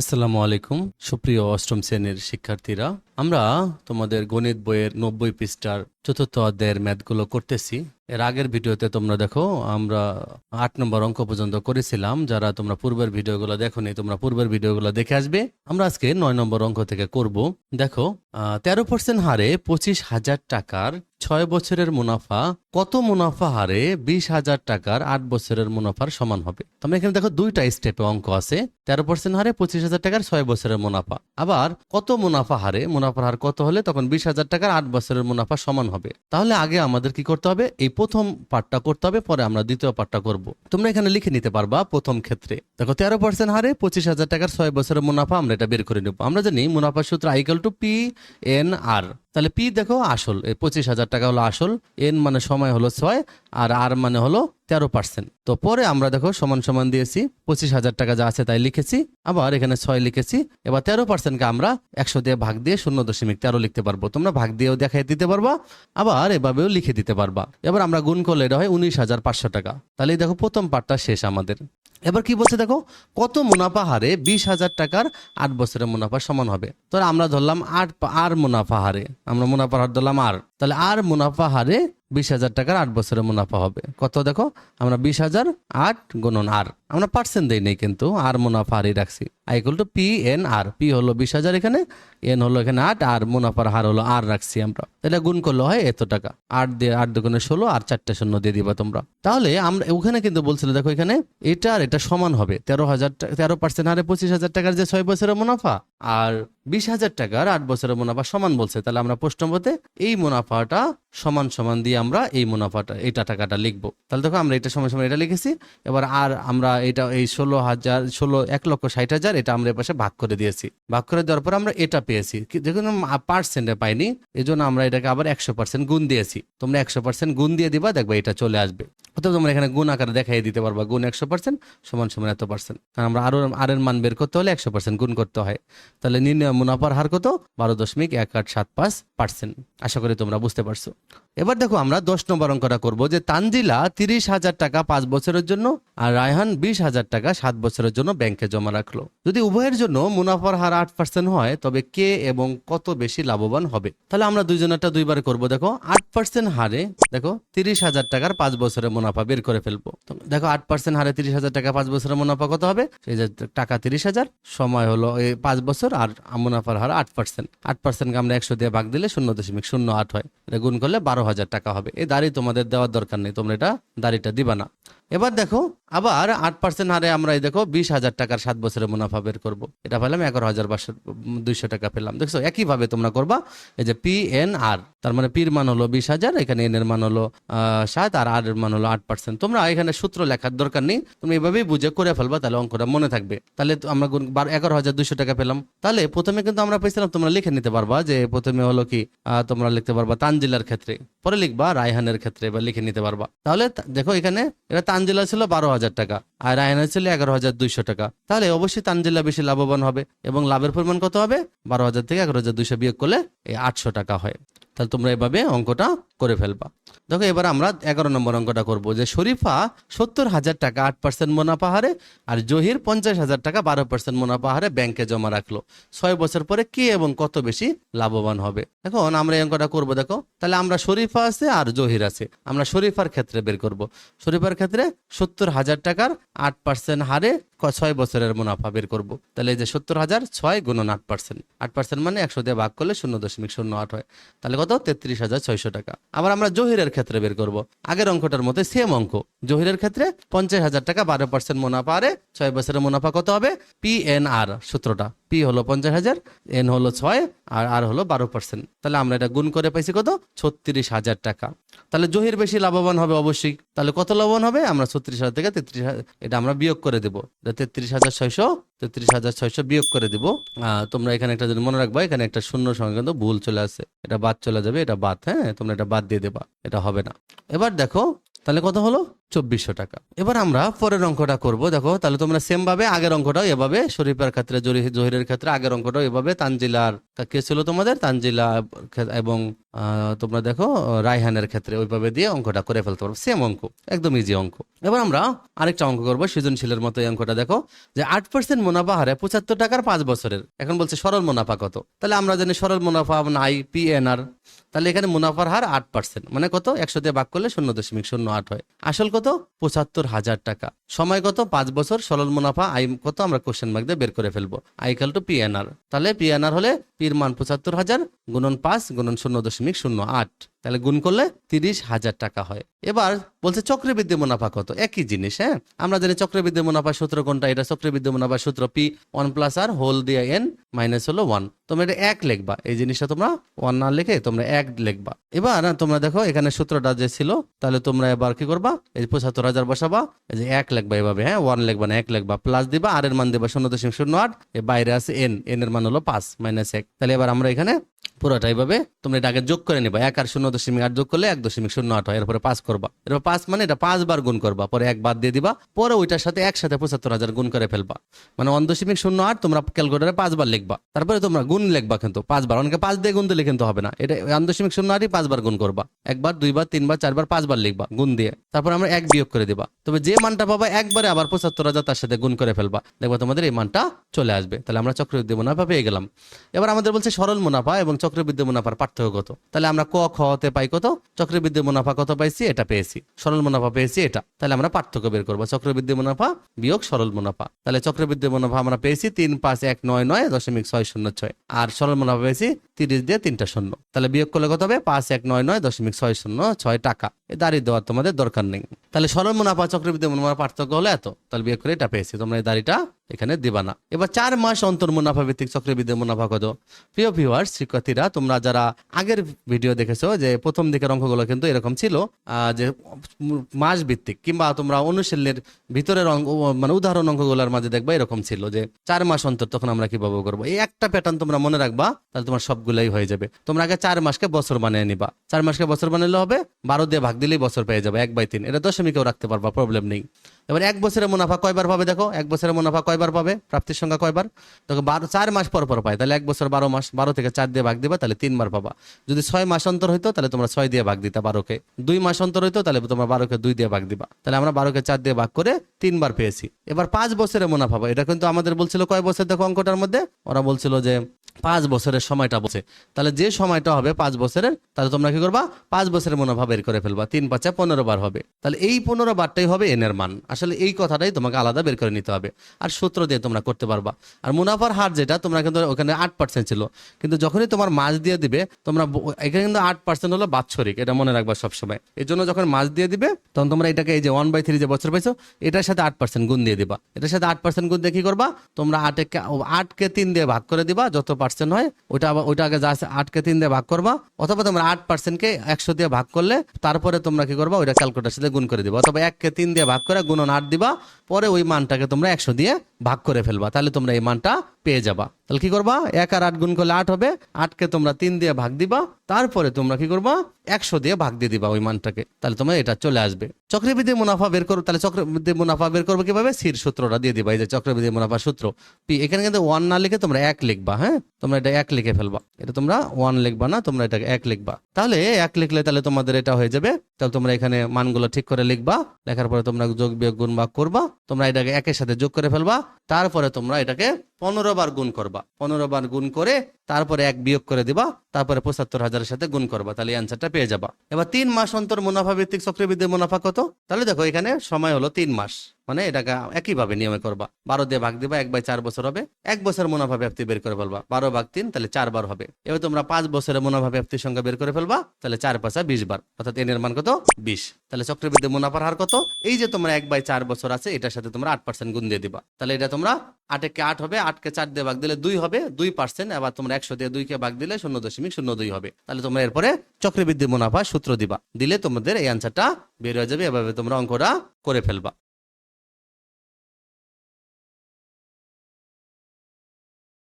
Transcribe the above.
আসসালামু আলাইকুম। সুপ্রিয় অষ্টম শ্রেণির শিক্ষার্থীরা, আমরা তোমাদের গণিত বইয়ের নব্বই পৃষ্ঠার চতুর্থ অধ্যায়ের ম্যাথগুলো করতেছি। এর আগের ভিডিওতে তোমরা দেখো, আমরা আট নম্বর অঙ্ক পর্যন্ত করেছিলাম। যারা তোমরা পূর্বের ভিডিওগুলো দেখোনি, তোমরা পূর্বের ভিডিওগুলো দেখে আসবে। আমরা আজকে নয় নম্বর অঙ্ক থেকে করব। দেখো তেরো পার্সেন্ট হারে পঁচিশ হাজার টাকার ছয় বছরের মুনাফা, কত মুনাফা হারে বিশ হাজার টাকার আট বছরের মুনাফার সমান হবে? তোমরা এখানে দেখো দুইটা স্টেপে অঙ্ক আছে। তেরো পার্সেন্ট হারে পঁচিশ হাজার টাকার ছয় বছরের মুনাফা। আবার কত মুনাফা হারে, মুনাফার হার কত হলে তখন বিশ হাজার টাকার আট বছরের মুনাফা সমান হবে? তাহলে আগে আমাদের কি করতে হবে? এই প্রথম পার্টটা করতে হবে, পরে আমরা দ্বিতীয় পার্টটা করব। তোমরা এখানে লিখে নিতে পারবা প্রথম ক্ষেত্রে। দেখো তেরো পার্সেন্ট হারে পঁচিশ হাজার টাকার ছয় বছরের মুনাফা, আমরা এটা বের করে নেব। আমরা জানি মুনাফার সূত্র I equal to P N R তাহলে পি দেখো আসল পঁচিশ হাজার টাকা হলো আসল, এন মানে সময় হলো ছয়, আর আর মানে হলো তেরো পার্সেন্ট তো পরে আমরা দেখো সমান সমান দিয়েছি, পঁচিশ হাজার টাকা যা আছে তাই লিখেছি, আবার এখানে ছয় লিখেছি। এবার তেরো পার্সেন্টকে আমরা একশো দিয়ে ভাগ দিয়ে শূন্য দশমিক তেরো লিখতে পারব। তোমরা ভাগ দিয়েও দেখাই দিতে পারবা, আবার এভাবেও লিখে দিতে পারবা। এবার আমরা গুণ করলে এটা হয় উনিশ হাজার পাঁচশো টাকা। তাহলে দেখো প্রথম পার্টটা শেষ আমাদের। এবার কি বলছে দেখো, কত মুনাফা হারে বিশ হাজার টাকার আট বছরের মুনাফা সমান হবে? তো আমরা ধরলাম আট আর মুনাফা হারে। আমরা মুনাফা হার ধরলাম আর। তাহলে আর মুনাফা হারে বিশ হাজার টাকার আট বছরে মুনাফা হবে। কত দেখো? আমরা বিশ হাজার আট গুণন আর। আমরা পার্সেন্ট দিই নেই কিন্তু, আর মুনাফা আরই রাখছি। I equal to P N R P হলো বিশ হাজার এখানে এন হলো এখানে আট আর মুনাফার হার হলো আর রাখছি আমরা। তাহলে গুণ করলে হয় এত টাকা। আট দিয়ে আট দুগুণে ষোলো, আর চারটে শূন্য দিয়ে দিবা তোমরা। তাহলে আমরা ওখানে কিন্তু বলছিল, দেখো এখানে, এটা আর এটা সমান হবে। তেরো হাজার তেরো পার্সেন্ট হারে পঁচিশ হাজার টাকার যে ছয় বছরের মুনাফা, আর বিশ হাজার টাকার আট বছরের মুনাফা সমান বলছে। তাহলে আমরা প্রশ্ন মতে এই মুনাফাটা সমান সমান দিয়ে আমরা এই মুনাফাটা এইটা টাকাটা লিখব। তাহলে দেখো আমরা এটা সমান সময় এটা লিখেছি। এবার আর আমরা এটা এই ষোলো হাজার, ষোলো, এক লক্ষ ষাট হাজার এটা আমরা এপাশে ভাগ করে দিয়েছি। ভাগ করে দেওয়ার পর আমরা এটা পেয়েছি। দেখুন পার্সেন্টে পাইনি এই জন্য আমরা এটাকে আবার একশো পার্সেন্ট গুণ দিয়েছি। তোমরা একশো পার্সেন্ট গুণ দিয়ে দিবা, দেখবে এটা চলে আসবে। অথবা তোমরা এখানে গুণ আকারে দেখাই দিতে পারবা, গুণ একশো পার্সেন্ট সমান সমান এত পার্সেন্ট কারণ আমরা আরও আর এর মান বের করতে হলে একশো পার্সেন্ট গুণ করতে হয়। তাহলে নির্ণয় মুনাফার হার কত? বারো দশমিক এক আট সাত পাঁচ পার্সেন্ট আশা করি তোমরা বুঝতে পারছ। এবার দেখো আমরা দশ নম্বর অঙ্কটা করব যে তানজিলা তিরিশ হাজার টাকা পাঁচ বছরের জন্য আর রায়হান বিশ হাজার টাকা সাত বছরের জন্য ব্যাংকে জমা রাখল। যদি উভয়ের জন্য মুনাফার হার আট পার্সেন্ট হয়, তবে কে এবং কত বেশি লাভবান হবে? তাহলে আমরা দুইজনেরটা দুইবার করব, দেখো, আট পার্সেন্ট হারে, দেখো, তিরিশ হাজার টাকার পাঁচ বছরের মুনাফা বের করে ফেলব। দেখো, আট পার্সেন্ট হারে তিরিশ হাজার টাকা পাঁচ বছরের মুনাফা কত হবে? যে টাকা তিরিশ হাজার, সময় হলো এই পাঁচ বছর আর মুনাফার হার আট পার্সেন্ট আট পার্সেন্টকে আমরা একশো দিয়ে ভাগ দিলে শূন্য দশমিক শূন্য আট হয়। গুণ করলে বারো হাজার টাকা হবে। এই দাড়ি তোমাদের দেওয়ার দরকার নেই তোমরা এটা দাড়িটা দিবা না। এবার দেখো, আবার আট পার্সেন্ট হারে আমরা এই দেখো বিশ হাজার টাকার সাত বছরের মুনাফা বের করব। এটা পেলাম এগারো হাজার পাঁচশো দুইশো টাকা পেলাম। দেখছ, একইভাবে তোমরা করবা, এই যে পি এন আর তার মানে পির মান হলো বিশ হাজার, এখানে এন এর মান হলো সাত, আর আর এর মান হলো আট পার্সেন্ট তোমরা এখানে সূত্র লেখার দরকার নেই তুমি এভাবেই বুঝে করে ফেলবা, তাহলে অঙ্কটা মনে থাকবে। তাহলে আমরা এগারো হাজার দুইশো টাকা পেলাম। তাহলে প্রথমে কিন্তু আমরা পেয়েছিলাম, তোমরা লিখে নিতে পারবা যে প্রথমে হলো কি তোমরা লিখতে পারবা তানজিলার ক্ষেত্রে, পরে লিখবা রায়হানের ক্ষেত্রে বা লিখে নিতে পারবা। তাহলে দেখো এখানে এটা তানজিলা ছিল বারো হাজার টাকা, আর রায়হানের ছিল এগারো হাজার দুইশো টাকা। তাহলে অবশ্যই তানজিলা বেশি লাভবান হবে এবং লাভের পরিমাণ কত হবে? বারো হাজার থেকে এগারো হাজার দুইশো বিয়োগ করলে এই আটশো টাকা হয়। তাহলে তোমরা এভাবে অঙ্কটা করে ফেলবা। দেখো, এবার আমরা এগারো নম্বর অঙ্কটা করব যে, শরীফা সত্তর হাজার টাকা আট পার্সেন্ট মুনাফা হারে আর জহির পঞ্চাশ হাজার টাকা বারো পার্সেন্ট মুনাফা হারে ব্যাংকে জমা রাখল। ছয় বছর পরে কে এবং কত বেশি লাভবান হবে? এখন আমরা এই অঙ্কটা করব, দেখো। তাহলে আমরা শরীফা আছে আর জহির আছে। আমরা শরীফার ক্ষেত্রে বের করব। শরীফার ক্ষেত্রে সত্তর হাজার টাকার আট পার্সেন্ট হারে ছয় বছরের মুনাফা বের করব। তাহলে এই যে সত্তর হাজার ছয় গুণন আট পার্সেন্ট আট পার্সেন্ট মানে একশো দিয়ে ভাগ করলে শূন্য দশমিক শূন্য আট হয়। তাহলে কত? তেত্রিশ হাজার ছয়শো টাকা। আবার আমরা জহিরের ক্ষেত্রে বের করব। আগের অঙ্কটার মধ্যে সেম অঙ্ক। জহিরের ক্ষেত্রে পঞ্চাশ হাজার টাকা বারো পার্সেন্ট মুনাফা আরে ছয় বছরের মুনাফা কত হবে? পি এন আর সূত্রটা। পি হলো পঞ্চাশ হাজার এন হলো ছয়, আর আর হলো বারো পার্সেন্ট তাহলে আমরা এটা গুণ করে পাইছি কত? ছত্রিশ হাজার টাকা। তাহলে জহির বেশি লাভবান হবে অবশ্যই। তাহলে কত লাভবান হবে? আমরা ছত্রিশ হাজার থেকে তেত্রিশ এটা আমরা বিয়োগ করে দেবো। তেত্রিশ হাজার ছয়শো তেত্রিশ হাজার ছয়শো বিয়োগ করে দিব। তোমরা এখানে একটা যদি মনে রাখবা, এখানে একটা শূন্য সঙ্গে কিন্তু ভুল চলে আসে এটা বাদ চলে যাবে, এটা বাদ হ্যাঁ? তোমরা এটা বাদ দিয়ে দেবা, এটা হবে না। এবার দেখো, তাহলে কত হলো? চব্বিশশো টাকা। এবার আমরা পরের অঙ্কটা করব। দেখো, তাহলে তোমরা সেম ভাবে আগের অঙ্কটাও এভাবে, শরীফের ক্ষেত্রে জহিরের ক্ষেত্রে আগের অঙ্কটাও এভাবে, তানজিলার কে ছিল তোমাদের? তানজিলা এবং তোমরা দেখো, রায়হানের ক্ষেত্রে ওইভাবে দিয়ে অঙ্কটা করে ফেলতে পারব সেম অঙ্ক, একদম ইজি অঙ্ক। এবার আমরা আরেকটা অঙ্ক করব, সৃজনশীলের মতো এই অঙ্কটা। দেখো, যে আট পার্সেন্ট মুনাফা হারে পঁচাত্তর টাকার পাঁচ বছরের, এখন বলছে সরল মুনাফা কত? তাহলে আমরা জানি সরল মুনাফা আই পি এন আর তাহলে এখানে মুনাফার হার আট পার্সেন্ট মানে কত? একশো দিয়ে ভাগ করলে শূন্য দশমিক শূন্য আট হয়। আসল কত? পঁচাত্তর হাজার টাকা। সময় কত? পাঁচ বছর। সরল মুনাফা আই কত? আমরা কোশ্চেন মার্ক দিয়ে বের করে ফেলব। আইকাল টু পিএনআর তাহলে পিএনআর হলে পির মান পঁচাত্তর হাজার, গুণন পাঁচ, গুণন শূন্য দশমিক শূন্য আট। তাহলে গুণ করলে তিরিশ হাজার টাকা হয়। এবার বলছে চক্রবৃদ্ধি মুনাফা কত? একই জিনিস হ্যাঁ? আমরা জানি চক্রবৃদ্ধি মুনাফা সূত্র কোনটা? এটা চক্রবৃদ্ধি মুনাফা সূত্র P one plus R whole দিয়ে এন মাইনাস হলো ওয়ান তোমরা এটা এক লিখবা। এই জিনিসটা তোমরা ওয়ান না লিখে তোমরা এক লিখবা। এবার তোমরা দেখো এখানে সূত্রটা যে ছিল, তাহলে তোমরা এবার কি করবা? এই পঁচাত্তর হাজার বসাবা, এই যে এক লিখবা এভাবে হ্যাঁ? ওয়ান লিখবা না, এক লিখবা। প্লাস দিবা আর এর মান দিবা শূন্য দশমিক শূন্য আট বাইরে আছে এন এন এর মান হলো পাঁচ মাইনাস এক। তাহলে এবার আমরা এখানে পুরোটা এইভাবে তোমরা এটা আগে যোগ করে নিবা। এক আর শূন্য দশমিক আট যোগ করলে এক দশমিক শূন্য আট হয়, এরপরে পাঁচ করবা। এরপর পাঁচ মানে এটা পাঁচবার গুণ করবা, পরে এক বাদ দিয়ে দিবা, পরে ওইটার সাথে একসাথে পঁচাত্তর হাজার গুণ করে ফেলবা। মানে ওয়ান দশমিক শূন্য আট তোমরা ক্যালকুলেটারে পাঁচবার লিখবা। তারপরে তোমরা গুণ লিখবা কিন্তু, পাঁচবার। অনেকে পাঁচ দিয়ে গুণ দিলে কিন্তু হবে না। এটা ওয়ান দশমিক শূন্য আটই পাঁচবার গুণ করবা। একবার, দুইবার, তিনবার, চারবার, পাঁচবার লিখবা গুণ দিয়ে। তারপর আমরা এক বিয়োগ করে দিবা। তবে যে মানটা পাবা একবারে আবার পঁচাত্তর হাজার তার সাথে গুণ করে ফেলবা। দেখবা তোমাদের এই মানটা চলে আসবে। তাহলে আমরা চক্রবৃদ্ধি মুনাফা পেয়ে গেলাম। এবার আমাদের বলছে সরল মুনাফা এবং চক্রবৃদ্ধি মুনাফার পার্থক্য কত? তাহলে আমরা ক, খ তে পাই কত? চক্রবৃদ্ধি মুনাফা কত পাইছি? এটা পেয়েছি। সরল মুনাফা পেয়েছি এটা। তাহলে আমরা পার্থক্য বের করব। চক্রবৃদ্ধি মুনাফা বিয়োগ সরল মুনাফা। তাহলে চক্রবৃদ্ধি মুনাফা আমরা পেয়েছি তিন পাঁচ এক নয় নয় দশমিক ছয় শূন্য ছয়। আর সরল মুনাফা পেয়েছি তিরিশ দিয়ে তিনটা শূন্য। তাহলে বিয়োগ করলে কত হবে? পাঁচ এক নয় নয় দশমিক ছয় শূন্য ছয় টাকা। দাঁড়িয়ে দেওয়ার তোমাদের দরকার নেই। তাহলে সরল মুনাফা চক্রবৃদ্ধি মুনাফার পার্থক্য হলো এত। তাহলে বিয়োগ করে এটা পেয়েছি। তোমরা এই দাড়িটা এখানে দিবা না। এবার চার মাস অন্তর মুনাফা ভিত্তিক চক্রবৃদ্ধি মুনাফা কত? প্রিয় ভিউয়ার্স শিক্ষার্থীরা তোমরা যারা আগের ভিডিও দেখেছ যে প্রথম দিকের অঙ্কগুলো কিন্তু এরকম ছিল যে মাস ভিত্তিক কিংবা তোমরা অনুশীলনের ভিতরের অঙ্ক মানে উদাহরণ অঙ্কগুলোর মাঝে দেখবা এরকম ছিল যে চার মাস অন্তর তখন আমরা কীভাবে করব। এই একটা প্যাটার্ন তোমরা মনে রাখবা, তাহলে তোমার সবগুলাই হয়ে যাবে। তোমরা আগে চার মাসকে বছর বানিয়ে নিবা। চার মাসকে বছর বানালে হবে, বারো দিয়ে ভাগ দিলেই বছর পেয়ে যাবে, এক বাই তিন। এটা দশমিকেও রাখতে পারবা প্রবলেম নেই। এবার এক বছরের মুনাফা কয়বার পাবে দেখো? এক বছরের মুনাফা কয়বার পাবে? প্রাপ্তির সংখ্যা কয়বার? দেখো, বারো, চার মাস পর পর পায়। তাহলে এক বছর বারো মাস, বারো থেকে চার দিয়ে ভাগ দিবা, তাহলে তিনবার পাবা। যদি ছয় মাস অন্তর হইতো, তাহলে তোমরা ছয় দিয়ে ভাগ দিতা বারোকে। দুই মাস অন্তর হইতো, তাহলে তোমরা বারোকে দুই দিয়ে ভাগ দিবা। তাহলে আমরা বারোকে চার দিয়ে ভাগ করে তিনবার পেয়েছি। এবার পাঁচ বছরের মুনাফা পাবো। এটা কিন্তু আমাদের বলছিল কয় বছর দেখো অঙ্কটার মধ্যে? ওরা বলছিল যে পাঁচ বছরের সময়টা বলছে। তাহলে যে সময়টা হবে পাঁচ বছরের, তাহলে তোমরা কি করবা? পাঁচ বছরের মুনাফা বের করে ফেলবা। তিন পাঁচা পনেরো বার হবে। তাহলে এই পনেরো বারটাই হবে এনের মান। আসলে এই কথাটাই তোমাকে আলাদা বের করে নিতে হবে। আর সূত্র দিয়ে তোমরা করতে পারবা। আর মুনাফার হার যেটা, তোমরা কিন্তু ওখানে আট পার্সেন্ট ছিল। কিন্তু যখনই তোমার মাছ দিয়ে দিবে, তোমরা এখানে কিন্তু আট পার্সেন্ট হলো বাৎসরিক। এটা মনে রাখবা সবসময়। এর জন্য যখন মাছ দিয়ে দিবে, তখন তোমরা এটাকে এই যে ওয়ান বাই থ্রি যে বছর পাইছো, এটার সাথে আট পার্সেন্ট গুণ দিয়ে দিবা। এটার সাথে আট পার্সেন্ট গুণ দিয়ে কি করবা? তোমরা আটকে আটকে তিন দিয়ে ভাগ করে দিবা। যত পার্সেন্ট হয় ওটা আবার ওইটা আগে যা আছে আটকে তিন দিয়ে ভাগ করবা, অথবা তোমরা আট পার্সেন্টকে একশো দিয়ে ভাগ করলে, তারপরে তোমরা কি করবা, ওইটা ক্যালকুলেটার সাথে গুণ করে দিবা, অথবা এককে তিন দিয়ে ভাগ করে গুণন আট দিবা, পরে ওই মানটাকে তোমরা একশো দিয়ে ভাগ করে ফেলবা, তাহলে তোমরা এই মানটা পেয়ে যাবা। তাহলে কি করবা? এক আর আট গুণ করলে আট হবে, আটকে তোমরা তিন দিয়ে ভাগ দিবা, তারপরে তোমরা কি করবা? একশো দিয়ে ভাগ দিয়ে দিবা ওই মানটাকে। তাহলে তোমার এটা চলে আসবে। চক্রবৃদ্ধি মুনাফা বের করো, তাহলে চক্রবৃদ্ধি মুনাফা বের করব কীভাবে? সির সূত্রটা দিয়ে দিবা, এই যে চক্রবৃদ্ধি মুনাফা সূত্র। পি, এখানে কিন্তু ওয়ান না লিখে তোমরা এক লিখবা হ্যাঁ? তোমরা এটা এক লিখে ফেলবা। এটা তোমরা ওয়ান লিখবা না, তোমরা এটাকে এক লিখবা। তাহলে এক লিখলে তাহলে তোমাদের এটা হয়ে যাবে। তাহলে তোমরা এখানে মানগুলো ঠিক করে লিখবা, লেখার পরে তোমরা যোগ বিয়োগ গুণ ভাগ করবা, তোমরা এটাকে একের সাথে যোগ করে ফেলবা তারপরে তোমরা এটাকে পনেরো বার গুণ করবা। পনেরো বার গুণ করে তারপরে এক বিয়োগ করে দিবা, তারপরে পঁচাত্তর হাজারের সাথে গুণ করবা, তাহলে অ্যান্সারটা পেয়ে যাবা। এবার তিন মাস অন্তর মুনাফা ভিত্তিক চক্রবৃদ্ধি মুনাফা কত? তাহলে দেখো এখানে সময় হলো তিন মাস। মানে এটাকে একইভাবে নিয়মে করবা। বারো দিয়ে ভাগ দিবা, এক বাই চার বছর হবে। এক বছর মুনাফা ব্যাপ্তি বের করে ফেলবা। বারো ভাগ তিন, তাহলে চারবার হবে। এবার তোমরা পাঁচ বছরের মুনাফা ব্যাপ্তির সংখ্যা বের করে ফেলবা, তাহলে চার পাঁচা বিশ বার। অর্থাৎ এনের মান কত? বিশ। তাহলে চক্রবৃদ্ধি মুনাফার হার কত? এই যে তোমরা এক বাই চার বছর আছে, এটার সাথে তোমরা আট পার্সেন্ট গুণ দিয়ে দিবা। তাহলে এটা তোমরা আটেকে আট হবে, আটকে চার দিয়ে ভাগ দিলে দুই হবে, দুই পার্সেন্ট, আবার তোমরা একশো দিয়ে দুইকে ভাগ দিলে শূন্য দশমিক শূন্য দুই হবে। তাহলে তোমরা এরপরে চক্রবৃদ্ধি মুনাফা সূত্র দিবা। দিলে তোমাদের এই অ্যান্সারটা বের হয়ে যাবে, এভাবে তোমরা অঙ্কটা করে ফেলবা।